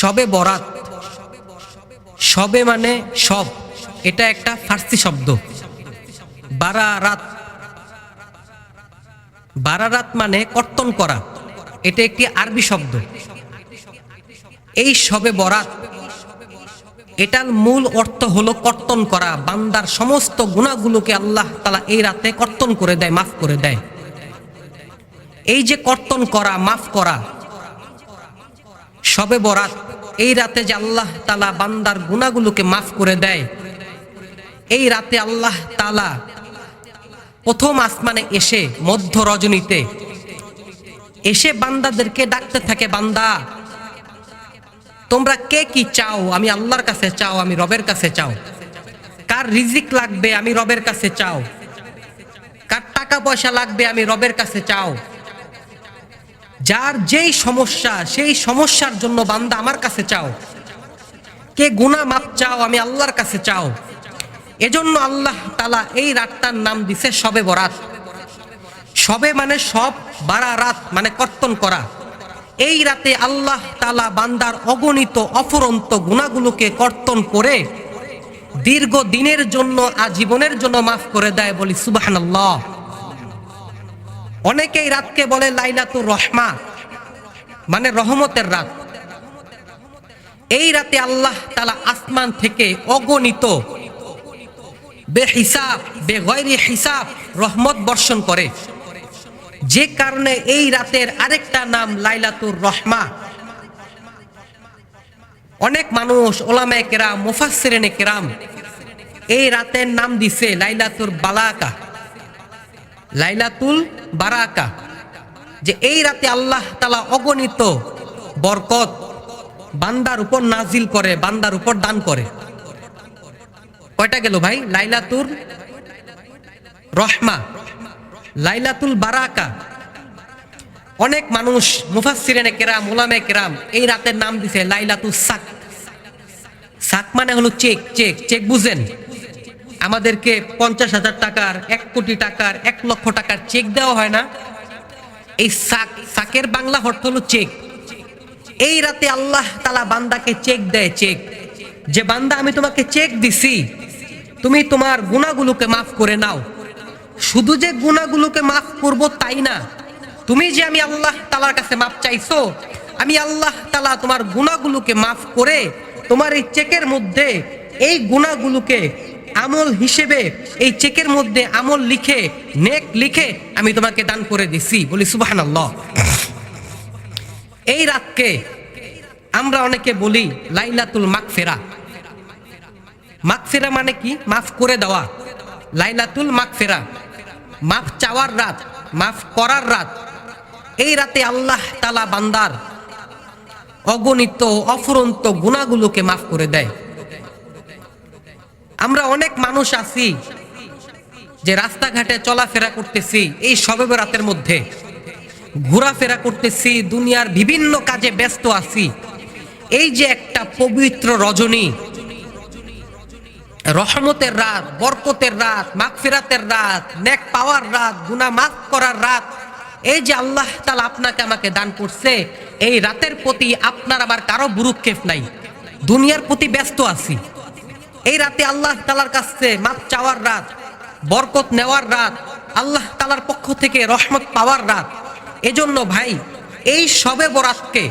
সবে বরাত। সবে মানে সব। এটা একটা ফার্সি শব্দ। বারা রাত বারা রাত মানে কর্তন করা। এটা একটি আরবি শব্দ। এই সবে বরাত, এটার মূল অর্থ হলো কর্তন করা। বান্দার সমস্ত গুণাগুলোকে আল্লাহ তালা এই রাতে কর্তন করে দেয়, মাফ করে দেয়। এই যে কর্তন করা, মাফ করা সবে বরাত, এই রাতে যে আল্লাহ তালা বান্দার গুণাগুলোকে মাফ করে দেয়, এই রাতে আল্লাহ তালা প্রথম আসমানে এসে, মধ্য রজনীতে এসে বান্দাদেরকে ডাকতে থাকে, বান্দা, তোমরা কে কি চাও? আমি আল্লাহর কাছে চাও, আমি রবের কাছে চাও। কার রিজিক লাগবে, আমি রবের কাছে চাও। কার টাকা পয়সা লাগবে, আমি রবের কাছে চাও। যার যেই সমস্যা, সেই সমস্যার জন্য বান্দা আমার কাছে চাও। কে গুণা মাপ চাও, আমি আল্লাহর কাছে চাও। এজন্য আল্লাহ তালা এই রাতটার নাম দিছে সবে বরাত। সবে মানে সব বারা রাত মানে কর্তন করা। এই রাতে আল্লাহ তালা বান্দার অগণিত অফুরন্ত গুণাগুলোকে কর্তন করে দীর্ঘ দিনের জন্য, আজীবনের জন্য মাফ করে দেয় বলি সুবাহান্লাহ অনেকেই রাতকে বলে লাইলাতুর রহমা মানে রহমতের রাত। এই রাতে আল্লাহ তালা আসমান থেকে অগণিত বেহিসাব বেগৈরি হিসাব, রহমত বর্ষণ করে। যে কারণে এই রাতের আরেকটা নাম লাইলাতুর রহমা। অনেক মানুষ, ওলামায় কেরাম, মুফাসসিরিনে কেরাম এই রাতের নাম দিছে লাইলাতুর বালাকা। লাইলাতুল বারাকা, যে এই রাতে আল্লাহ তালা অগণিত বরকত বান্দার উপর নাজিল করে, বান্দার উপর দান করে। কয়টা গেল ভাই? লাইলাতুর রহমা, লাইলাতুল বারাকা। অনেক মানুষ, মুফাসসিরিনে কেরাম মোলামে কেরাম এই রাতের নাম দিছে লাইলাতুল সাক। সাক মানে হলো চেক চেক চেক বুঝেন। আমাদেরকে পঞ্চাশ হাজার টাকার, এক কোটি টাকার, এক লক্ষ টাকার চেক দেওয়া হয় না। এই সাক সাকের বাংলা অর্থ হলো চেক এই রাতে আল্লাহ তালা বান্দাকে চেক দেয় চেক যে বান্দা, আমি তোমাকে চেক দিছি, তুমি তোমার গুণাগুলোকে মাফ করে নাও। শুধু যে গুণাগুলোকে মাফ করব তাই না। তুমি যে আমি আল্লাহ তালার কাছে মাফ চাইছো, আমি আল্লাহ তালা তোমার গুণাগুলোকে মাফ করে তোমার এই চেকের মধ্যে এই গুণাগুলোকে আমল হিসেবে এই চেকের মধ্যে আমল লিখে, নেক লিখে আমি তোমাকে দান করে দিছি। বলি সুবাহান আল্লাহ এই রাতকে আমরা অনেকে বলি লাইলাতুল মাগফেরা। মাগফেরা মানে কি? মাফ করে দেওয়া। লাইলাতুল মাগফেরা। মাফ চাওয়ার রাত, মাফ করার রাত। এই রাতে আল্লাহ তালা বান্দার অগণিত অফুরন্ত গুণাগুলোকে মাফ করে দেয়। আমরা অনেক মানুষ আছি যে রাস্তাঘাটে চলাফেরা করতেছি এই সবে রাতের মধ্যে। ঘোরাফেরা করতেছি, দুনিয়ার বিভিন্ন কাজে ব্যস্ত আছি। এই যে একটা পবিত্র রজনী, রহমতের রাত, বরকতের রাত, মাগফিরাতের রাত, নেক পাওয়ার রাত, গুনাহ মাফ করার রাত, এই যে আল্লাহ তালা আপনাকে আমাকে দান করছে, এই রাতের প্রতি আপনার আবার কারও বুরুক্ষেপ নাই। দুনিয়ার প্রতি ব্যস্ত আছি। এই রাতে আল্লাহ তালার কাছে মাপ চাওয়ার রাত, বরকত নেওয়ার রাত, আল্লাহ তালার পক্ষ থেকে রহমত পাওয়ার রাত। এজন্য ভাই, এই সবে বরাতকে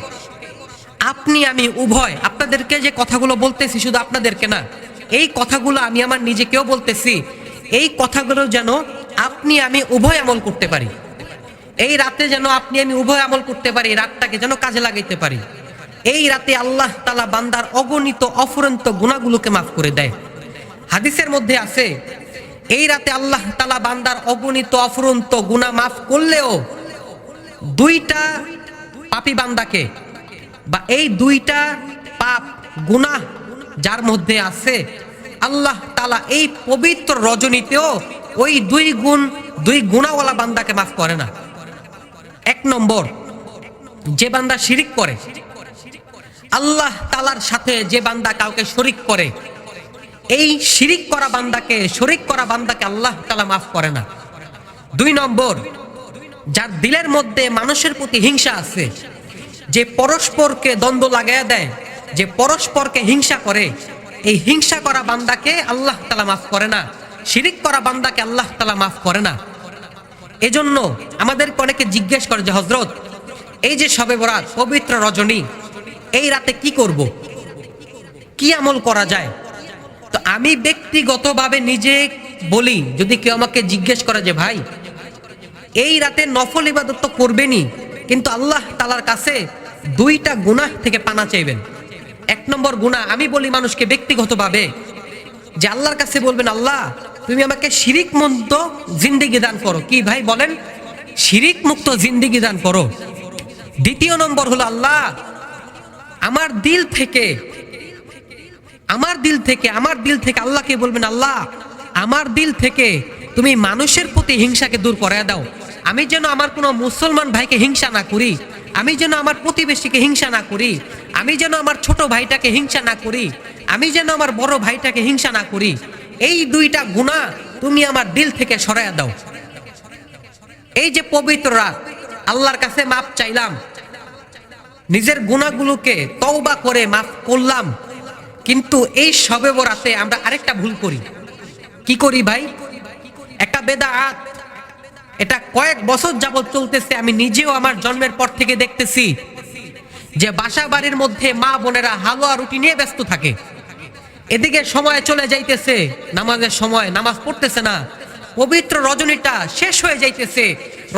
আপনি আমি উভয়, আপনাদেরকে যে কথাগুলো বলতেছি শুধু আপনাদেরকে না, এই কথাগুলো আমি আমার নিজেকেও বলতেছি, এই কথাগুলো যেন আপনি আমি উভয় আমল করতে পারি। এই রাতে যেন আপনি আমি উভয় আমল করতে পারি রাতটাকে যেন কাজে লাগাইতে পারি। এই রাতে আল্লাহ তালা বান্দার অগণিত অফুরন্ত গুণাগুলোকে মাফ করে দেয়। হাদিসের মধ্যে আছে, এই রাতে আল্লাহ তালা বান্দার অগণিত অফুরন্ত গুণা মাফ করলেও দুইটা পাপি বান্দাকে বা এই দুইটা পাপ, গুনাহ যার মধ্যে আছে, আল্লাহ তালা এই পবিত্র রজনীতেও ওই দুই গুণ, দুই গুণাওয়ালা বান্দাকে মাফ করে না। এক নম্বর, যে বান্দা শিরিক করে আল্লাহ তালার সাথে যে বান্দা কাউকে শরিক করে, এই শিরিক করা বান্দাকে, শরিক করা বান্দাকে আল্লাহ তালা মাফ করে না। দুই নম্বর, যার দিলের মধ্যে মানুষের প্রতি হিংসা আছে, যে পরস্পরকে দ্বন্দ্ব লাগাইয়া দেয়, যে পরস্পরকে হিংসা করে, এই হিংসা করা বান্দাকে আল্লাহ তালা মাফ করে না, শিরিক করা বান্দাকে আল্লাহ তালা মাফ করে না। এজন্য আমাদেরকে অনেকে জিজ্ঞেস করে যে হজরত এই যে সবে বরাত, পবিত্র রজনী এই রাতে কি করব? কি আমল করা যায়? তো আমি ব্যক্তিগতভাবে নিজে বলি, যদি কেউ আমাকে জিজ্ঞেস করে যে, ভাই, এই রাতে নফল ইবাদত তো করবেনই, কিন্তু আল্লাহ তালার কাছে দুইটা গুনাহ থেকে পানা চাইবেন। এক নম্বর গুনাহ, আমি বলি মানুষকে ব্যক্তিগতভাবে যে আল্লাহর কাছে বলবেন, আল্লাহ, তুমি আমাকে শিরিক মুক্ত জিন্দিগি দান করো। কি ভাই বলেন? শিরিক মুক্ত জিন্দিগি দান করো। দ্বিতীয় নম্বর হলো, আল্লাহ আমার দিল থেকে, আমার দিল থেকে, আমার দিল থেকে আল্লাহকে বলবেন, আল্লাহ, আমার দিল থেকে তুমি মানুষের প্রতি হিংসাকে দূর করে দাও। আমি যেন আমার কোনো মুসলমান ভাইকে হিংসা না করি, আমি যেন আমার প্রতিবেশীকে হিংসা না করি, আমি যেন আমার ছোট ভাইটাকে হিংসা না করি, আমি যেন আমার বড় ভাইটাকে হিংসা না করি, এই দুইটা গুণা তুমি আমার দিল থেকে সরাইয়া দাও। এই যে পবিত্র রাত, আল্লাহর কাছে মাপ চাইলাম নিজের গুণাগুলোকে তওবা করে মাফ করলাম। কিন্তু এই সবে বরাতে আমরা আরেকটা ভুল করি। কি করি ভাই? একটা বেদাত। এটা কয়েক বছর যাবৎ চলতেছে, আমি নিজেও আমার জন্মের পর থেকে দেখতেছি যে বাসা বাড়ির মধ্যে মা বোনেরা হালুয়া রুটি নিয়ে ব্যস্ত থাকে। এদিকে সময় চলে যাইতেছে, নামাজের সময় নামাজ পড়তেছে না। পবিত্র রজনীটা শেষ হয়ে যাইতেছে।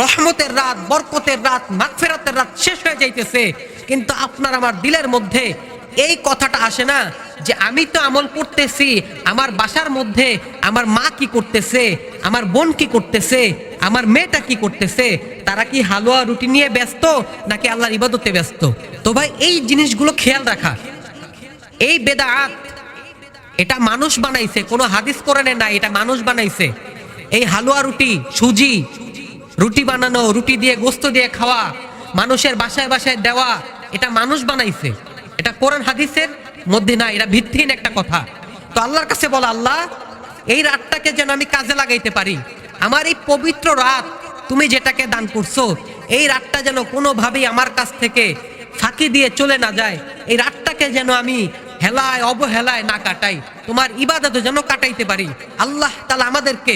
রহমতের রাত, বরকতের রাত, মাগফেরাতের রাত শেষ হয়ে যাইতেছে। কিন্তু আপনার আমার দিলের মধ্যে এই কথাটা আসে না যে আমি তো আমল করতেছি, আমার বাসার মধ্যে আমার মা কি করতেছে, আমার বোন কি করতেছে, আমার মেয়েটা কি করতেছে, তারা কি হালুয়া রুটি নিয়ে ব্যস্ত নাকি আল্লাহর ইবাদতে ব্যস্ত? তো ভাই, এই জিনিসগুলো খেয়াল রাখা। এই বেদাত, এটা মানুষ বানাইছে, কোনো হাদিস কোরআনে না এটা মানুষ বানাইছে। এই হালুয়া রুটি, সুজি, রুটি বানানো, রুটি দিয়ে গোস্ত দিয়ে খাওয়া, মানুষের বাসায় বাসায় দেওয়া, এটা মানুষ বানাইছে। এটা কোরআন হাদিসের মধ্যে না, এটা ভিত্তিহীন একটা কথা। তো আল্লাহর কাছে বলা, আল্লাহ, এই রাতটাকে যেন আমি কাজে লাগাইতে পারি। আমার এই পবিত্র রাত তুমি যেটাকে দান করছ, এই রাতটা যেন কোনোভাবেই আমার কাছ থেকে ফাঁকি দিয়ে চলে না যায়। এই রাতটাকে যেন আমি হেলায়, অবহেলায় না কাটাই। তোমার ইবাদত যেন কাটাইতে পারি। আল্লাহ তালা আমাদেরকে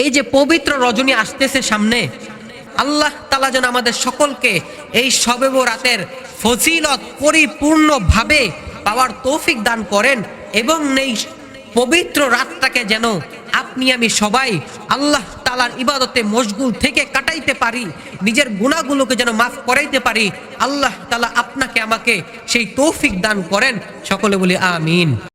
এই যে পবিত্র রজনী আসতেছে সামনে, আল্লাহ তালা যেন আমাদের সকলকে এই সবেব রাতের ফজিলত পরিপূর্ণভাবে পাওয়ার তৌফিক দান করেন এবং এই পবিত্র রাতটাকে যেন আপনি আমি সবাই আল্লাহ তালার ইবাদতে মশগুল থেকে কাটাইতে পারি, নিজের গুণাগুলোকে যেন মাফ করাইতে পারি, আল্লাহ তালা আপনাকে আমাকে সেই তৌফিক দান করেন। সকলে বলি আমিন।